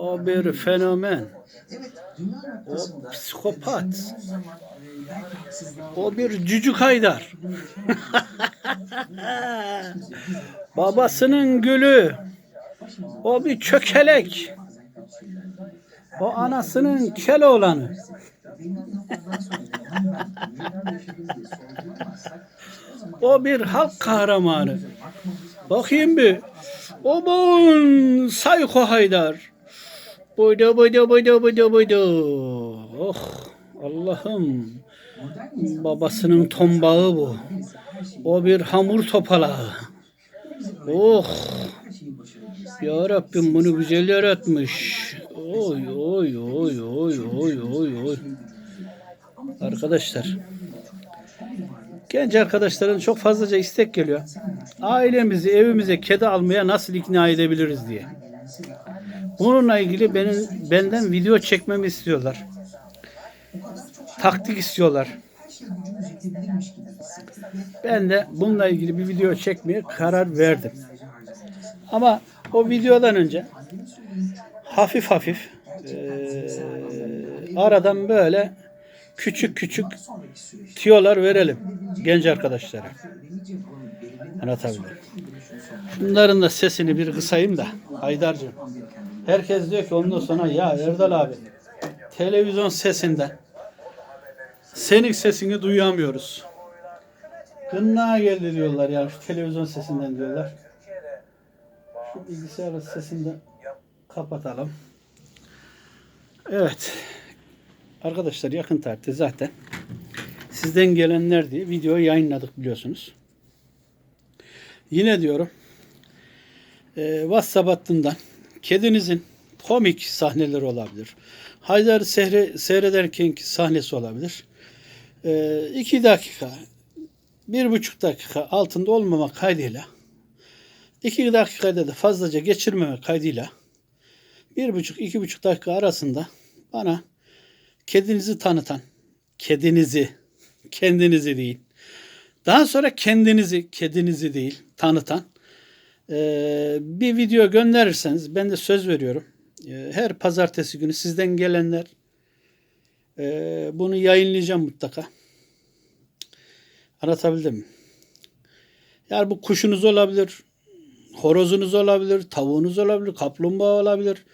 O bir fenomen. O psikopat. O bir cücük haydar. Babasının gülü. O bir çökelek. O anasının keloğlanı. O bir halk kahramanı. Bakayım bir. O bun Sayko Haydar. Buydu buydu buydu buydu buydu. Oh Allah'ım. Babasının tombağı bu. O bir hamur topalağı. Oh. Ya Rabbim bunu güzel yaratmış. Oy oy oy oy oy oy oy. Arkadaşlar. Genç arkadaşların çok fazlaca istek geliyor. Ailemizi evimize kedi almaya nasıl ikna edebiliriz diye. Bununla ilgili benim benden video çekmemi istiyorlar. Taktik istiyorlar. Ben de bununla ilgili bir video çekmeye karar verdim. Ama o videodan önce hafif hafif eee, aradan böyle küçük küçük tiyolar verelim genç arkadaşlara. Anlatabildim. Şunların da sesini bir kısayım da Haydar'cığım. Herkes diyor ki ondan sonra ya Erdal abi televizyon sesinden senin sesini duyamıyoruz. Gınna geldi diyorlar ya şu televizyon sesinden diyorlar. Şu bilgisayar sesini de kapatalım. Evet. Arkadaşlar yakın tarihte zaten sizden gelenler diye video yayınladık biliyorsunuz. Yine diyorum e, WhatsApp hattından kedinizin komik sahneleri olabilir. Haydar'ı sehre, seyrederkenki sahnesi olabilir. E, iki dakika, bir buçuk dakika altında olmamak kaydıyla iki dakikada da fazlaca geçirmemek kaydıyla bir buçuk, iki buçuk dakika arasında bana kedinizi tanıtan, kedinizi, kendinizi değil, daha sonra kendinizi, kedinizi değil tanıtan eee, bir video gönderirseniz ben de söz veriyorum. Eee, her pazartesi günü sizden gelenler eee, bunu yayınlayacağım mutlaka. Anlatabildim mi? Yani bu kuşunuz olabilir, horozunuz olabilir, tavuğunuz olabilir, kaplumbağa olabilir.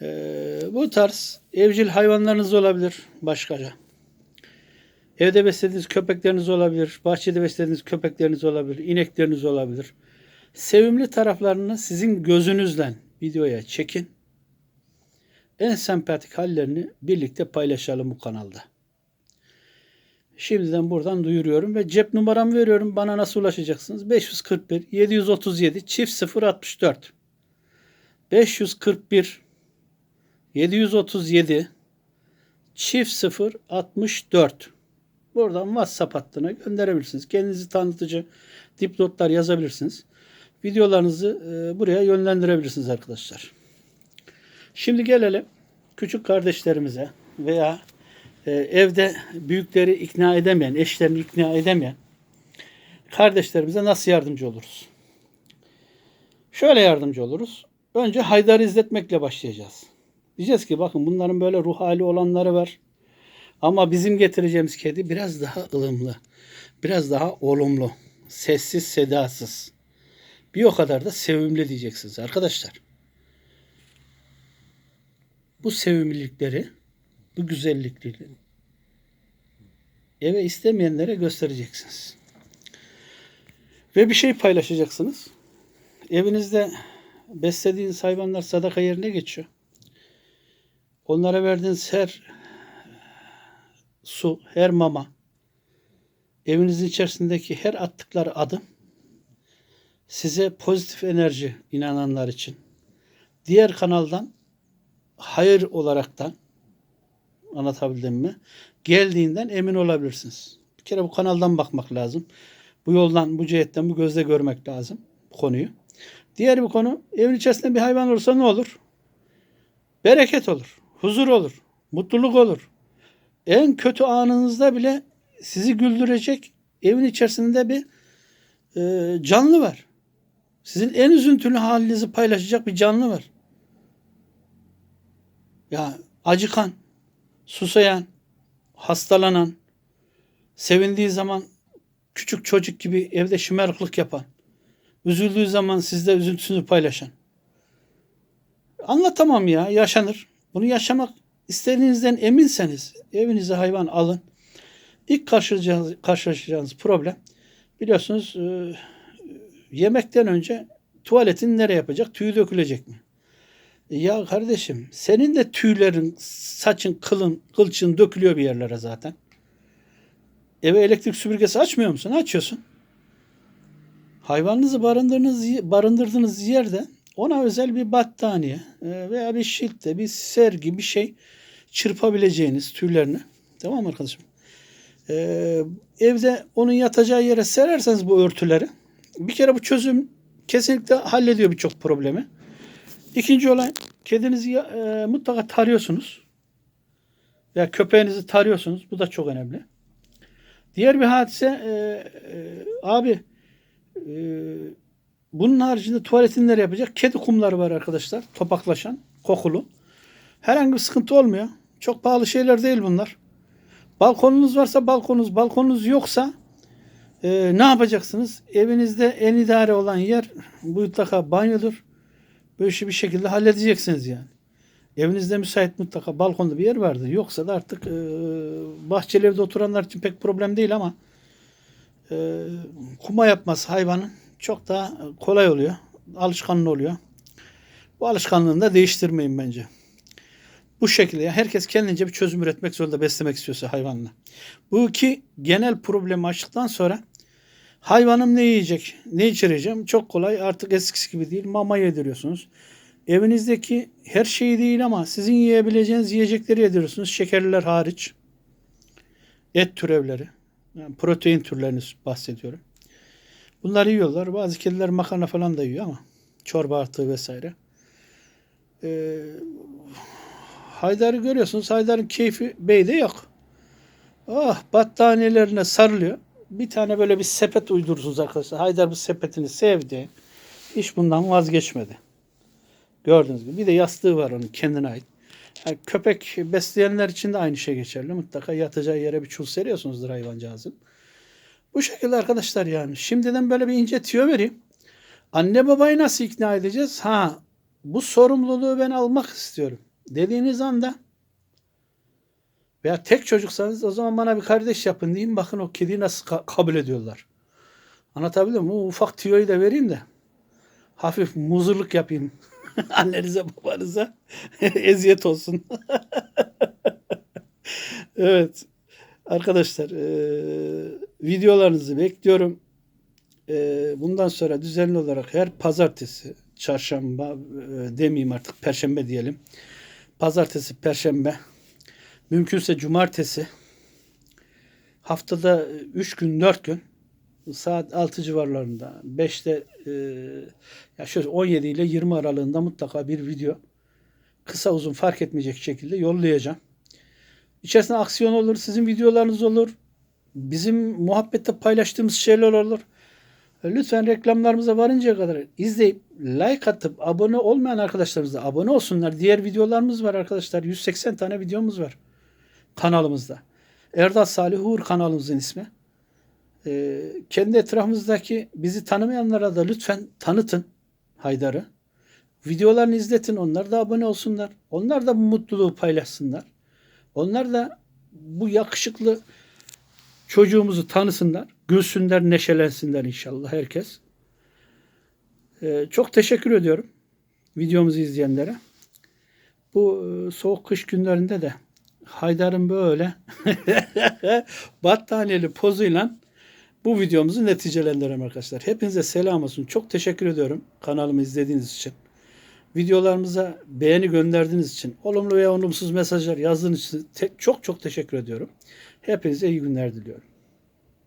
Eee, bu tarz evcil hayvanlarınız olabilir başkaca. Evde beslediğiniz köpekleriniz olabilir. Bahçede beslediğiniz köpekleriniz olabilir. inekleriniz olabilir. Sevimli taraflarını sizin gözünüzle videoya çekin. En sempatik hallerini birlikte paylaşalım bu kanalda. Şimdiden buradan duyuruyorum ve cep numaramı veriyorum. Bana nasıl ulaşacaksınız? 541 737 çift 064 541 737 çift 064 Buradan WhatsApp hattına gönderebilirsiniz. Kendinizi tanıtıcı dipnotlar yazabilirsiniz. Videolarınızı e, buraya yönlendirebilirsiniz arkadaşlar. Şimdi gelelim küçük kardeşlerimize veya e, evde büyükleri ikna edemeyen, eşlerini ikna edemeyen kardeşlerimize nasıl yardımcı oluruz? Şöyle yardımcı oluruz. Önce Haydar'ı izletmekle başlayacağız. Diyeceğiz ki bakın bunların böyle ruh hali olanları var. Ama bizim getireceğimiz kedi biraz daha ılımlı. Biraz daha olumlu. Sessiz sedasız. Bir o kadar da sevimli diyeceksiniz arkadaşlar. Bu sevimlilikleri, bu güzellikleri eve istemeyenlere göstereceksiniz. Ve bir şey paylaşacaksınız. Evinizde beslediğiniz hayvanlar sadaka yerine geçiyor. Onlara verdiğiniz her su, her mama, evinizin içerisindeki her attıkları adım size pozitif enerji inananlar için diğer kanaldan hayır olaraktan anlatabildim mi? Geldiğinden emin olabilirsiniz. Bir kere bu kanaldan bakmak lazım. Bu yoldan, bu cihetten, bu gözle görmek lazım bu konuyu. Diğer bir konu evin içerisinde bir hayvan olursa ne olur? Bereket olur, huzur olur, mutluluk olur. En kötü anınızda bile sizi güldürecek evin içerisinde bir e, canlı var. Sizin en üzüntülü halinizi paylaşacak bir canlı var. Ya acıkan, susayan, hastalanan, sevindiği zaman küçük çocuk gibi evde şımarıklık yapan, üzüldüğü zaman sizde üzüntüsünü paylaşan. Anlatamam ya, yaşanır. Bunu yaşamak istediğinizden eminseniz evinize hayvan alın. İlk karşılaşacağınız, karşılaşacağınız problem biliyorsunuz yemekten önce tuvaletin nereye yapacak? Tüyü dökülecek mi? Ya kardeşim senin de tüylerin, saçın, kılın, kılçın dökülüyor bir yerlere zaten. Eve elektrik süpürgesi açmıyor musun? Açıyorsun. Hayvanınızı barındırdığınız, barındırdığınız yerde ona özel bir battaniye e, veya bir şilte, bir sergi, bir şey çırpabileceğiniz tüylerini. Tamam mı arkadaşım? Ee, evde onun yatacağı yere sererseniz bu örtüleri bir kere bu çözüm kesinlikle hallediyor birçok problemi. İkinci olay kedinizi e, mutlaka tarıyorsunuz. Veya köpeğinizi tarıyorsunuz. Bu da çok önemli. Diğer bir hadise e, e, abi e, bunun haricinde tuvaletini nereye yapacak? Kedi kumları var arkadaşlar. Topaklaşan, kokulu. Herhangi bir sıkıntı olmuyor. Çok pahalı şeyler değil bunlar. Balkonunuz varsa balkonunuz, balkonunuz yoksa e, ne yapacaksınız? Evinizde en idare olan yer mutlaka banyodur. Bu işi bir şekilde halledeceksiniz yani. Evinizde müsait mutlaka balkonda bir yer vardır. Yoksa da artık e, bahçeli evde oturanlar için pek problem değil ama e, kuma yapması hayvanın çok daha kolay oluyor. Alışkanlığı oluyor. Bu alışkanlığını da değiştirmeyin bence. Bu şekilde ya herkes kendince bir çözüm üretmek zorunda beslemek istiyorsa hayvanla. Bu iki genel problemi açtıktan sonra hayvanım ne yiyecek, ne içireceğim çok kolay artık eskisi gibi değil mama yediriyorsunuz. Evinizdeki her şeyi değil ama sizin yiyebileceğiniz yiyecekleri yediriyorsunuz şekerliler hariç. Et türevleri, yani protein türlerini bahsediyorum. Bunları yiyorlar. Bazı kediler makarna falan da yiyor ama çorba artığı vesaire. Ee, Haydar'ı görüyorsunuz. Haydar'ın keyfi beyde yok. Ah battaniyelerine sarılıyor. Bir tane böyle bir sepet uydurursunuz arkadaşlar. Haydar bu sepetini sevdi. Hiç bundan vazgeçmedi. Gördüğünüz gibi. Bir de yastığı var onun kendine ait. Yani köpek besleyenler için de aynı şey geçerli. Mutlaka yatacağı yere bir çul seriyorsunuzdur hayvancağızın. Bu şekilde arkadaşlar yani. Şimdiden böyle bir ince tüyo vereyim. Anne babayı nasıl ikna edeceğiz? Ha bu sorumluluğu ben almak istiyorum dediğiniz anda veya tek çocuksanız o zaman bana bir kardeş yapın diyeyim. Bakın o kediyi nasıl ka- kabul ediyorlar. Anlatabiliyor muyum? O ufak tüyoyu da vereyim de hafif muzurluk yapayım. Annenize babanıza eziyet olsun. evet. Arkadaşlar eee, videolarınızı bekliyorum. Eee, bundan sonra düzenli olarak her pazartesi, çarşamba eee, demeyeyim artık perşembe diyelim. Pazartesi, perşembe, mümkünse cumartesi, haftada 3 gün, 4 gün saat 6 civarlarında 5'te e, ya şöyle 17 ile 20 aralığında mutlaka bir video kısa uzun fark etmeyecek şekilde yollayacağım. İçerisinde aksiyon olur, sizin videolarınız olur. Bizim muhabbette paylaştığımız şeyler olur. Lütfen reklamlarımıza varıncaya kadar izleyip like atıp abone olmayan arkadaşlarımız da abone olsunlar. Diğer videolarımız var arkadaşlar. 180 tane videomuz var kanalımızda. Erdal Salih Uğur kanalımızın ismi. Ee, kendi etrafımızdaki bizi tanımayanlara da lütfen tanıtın Haydar'ı. Videolarını izletin. Onlar da abone olsunlar. Onlar da bu mutluluğu paylaşsınlar. Onlar da bu yakışıklı çocuğumuzu tanısınlar. Gülsünler, neşelensinler inşallah herkes. Ee, çok teşekkür ediyorum videomuzu izleyenlere. Bu e, soğuk kış günlerinde de Haydar'ın böyle battaniyeli pozuyla bu videomuzu neticelendirelim arkadaşlar. Hepinize selam olsun. Çok teşekkür ediyorum kanalımı izlediğiniz için. Videolarımıza beğeni gönderdiğiniz için, olumlu veya olumsuz mesajlar yazdığınız için çok çok teşekkür ediyorum. Hepinize iyi günler diliyorum.